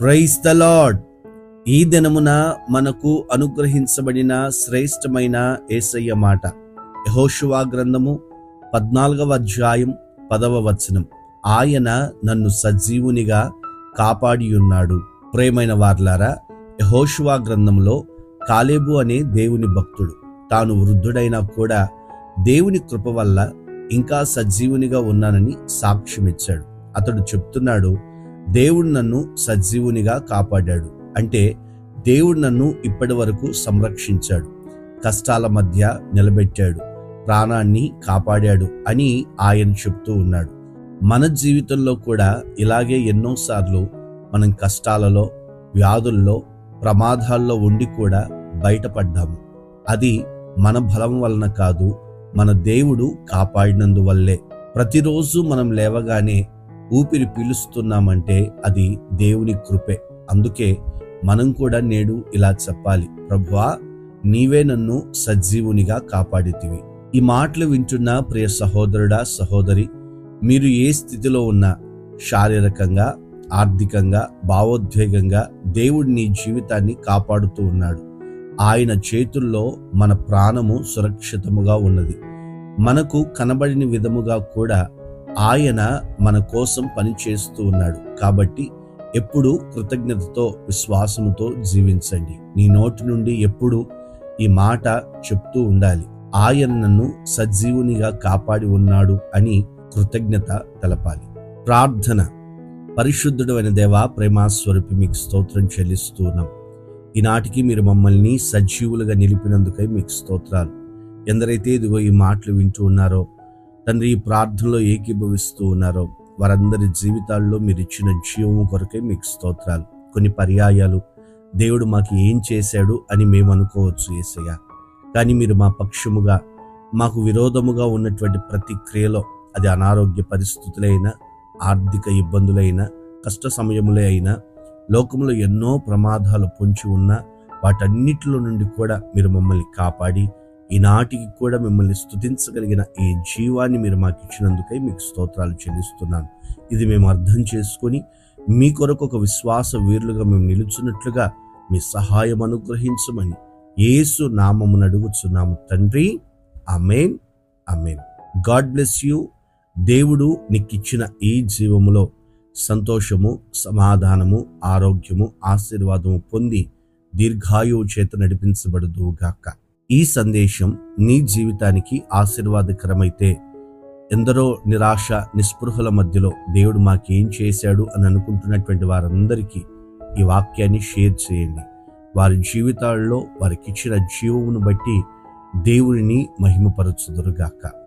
Praise the lord ఈ దినమున మనకు అనుగ్రహించబడిన శ్రేష్టమైన ఏసయ్య మాట. యహోషువా గ్రంథము పద్నాలుగవ అధ్యాయం పదవ వచనం. ఆయన నన్ను సజీవునిగా కాపాడి ఉన్నాడు ప్రేమైన వార్లారా యహోషువా గ్రంథంలో కాలేబు అనే దేవుని భక్తుడు తాను వృద్ధుడైనా కూడా దేవుని కృప వల్ల ఇంకా సజీవునిగా ఉన్నానని సాక్ష్యమిచ్చాడు. అతడు చెప్తున్నాడు దేవుడు నన్ను సజీవునిగా కాపాడాడు. అంటే దేవుడు నన్ను ఇప్పటి వరకు సంరక్షించాడు. కష్టాల మధ్య నిలబెట్టాడు. ప్రాణాన్ని కాపాడాడు అని ఆయన చెప్తూ ఉన్నాడు. మన జీవితంలో కూడా ఇలాగే ఎన్నోసార్లు మనం కష్టాలలో వ్యాధుల్లో ప్రమాదాల్లో ఉండి కూడా బయటపడ్డాము. అది మన బలం వలన కాదు మన దేవుడు కాపాడినందువల్లే. ప్రతిరోజు మనం లేవగానే ఊపిరి పీలుస్తున్నామంటే అది దేవుని కృపే. అందుకే మనం కూడా నేడు ఇలా చెప్పాలి. ప్రభువా నీవే నన్ను సజీవునిగా కాపాడితివి. ఈ మాటలు వింటున్న ప్రియ సహోదరుడా సహోదరి మీరు ఏ స్థితిలో ఉన్నా శారీరకంగా ఆర్థికంగా భావోద్వేగంగా దేవుడు నీ జీవితాన్ని కాపాడుతూ ఉన్నాడు. ఆయన చేతుల్లో మన ప్రాణము సురక్షితముగా ఉన్నది. మనకు కనబడిన విధముగా కూడా ఆయన మన కోసం పని చేస్తూ ఉన్నాడు. కాబట్టి ఎప్పుడు కృతజ్ఞతతో విశ్వాసముతో జీవించండి. నీ నోటి నుండి ఎప్పుడు ఈ మాట చెప్తూ ఉండాలి. ఆయన నన్ను సజీవునిగా కాపాడి ఉన్నాడు అని కృతజ్ఞత తెలపాలి. ప్రార్థన. పరిశుద్ధుడు అయిన దేవా ప్రేమాస్వరూపి మీకు స్తోత్రం చెల్లిస్తూ ఉన్నాం. ఈనాటికి మీరు మమ్మల్ని సజీవులుగా నిలిపినందుకై మీకు స్తోత్రాలు. ఎందరైతే ఇదిగో ఈ మాటలు వింటూ ఉన్నారో తండ్రి ఈ ప్రార్థనలో ఏకీభవిస్తూ ఉన్నారో వారందరి జీవితాల్లో మీరు ఇచ్చిన జీవము కొరకే మీకు స్తోత్రాలు కొన్ని పర్యాయాలు. దేవుడు మాకు ఏం చేశాడు అని మేము అనుకోవచ్చు ఏసయ్య. కానీ మీరు మా పక్షముగా మాకు విరోధముగా ఉన్నటువంటి ప్రతి క్రియలో అది అనారోగ్య పరిస్థితులైనా ఆర్థిక ఇబ్బందులైనా కష్ట సమయములే అయినా లోకంలో ఎన్నో ప్రమాదాలు పొంచి ఉన్నా వాటన్నిటిలో నుండి కూడా మీరు మమ్మల్ని కాపాడి ఈనాటికి కూడా మిమ్మల్ని స్థుతించగలిగిన ఈ జీవాన్ని మీరు మాకు ఇచ్చినందుకై మీకు స్తోత్రాలు చెల్లిస్తున్నాను ఇది మేము అర్థం చేసుకొని మీ కొరకు ఒక విశ్వాస వీరులుగా మేము నిలుచున్నట్లుగా మీ సహాయం అనుగ్రహించమని యేసు నామమును అడుగుచున్నాము తండ్రి. Amen amen God bless you. దేవుడు నీకిచ్చిన ఈ జీవములో సంతోషము సమాధానము ఆరోగ్యము ఆశీర్వాదము పొంది దీర్ఘాయువు చేత నడిపించబడదు గాక. ఈ సందేశం నీ జీవితానికి ఆశీర్వాదకరమైతే ఎందరో నిరాశ నిస్పృహల మధ్యలో దేవుడు మాకేం చేశాడు అని అనుకుంటున్నటువంటి వారందరికీ ఈ వాక్యాన్ని షేర్ చేయండి. వారి జీవితాల్లో వారికి ఇచ్చిన జీవమును బట్టి దేవుడిని మహిమపరచుదురుగాక.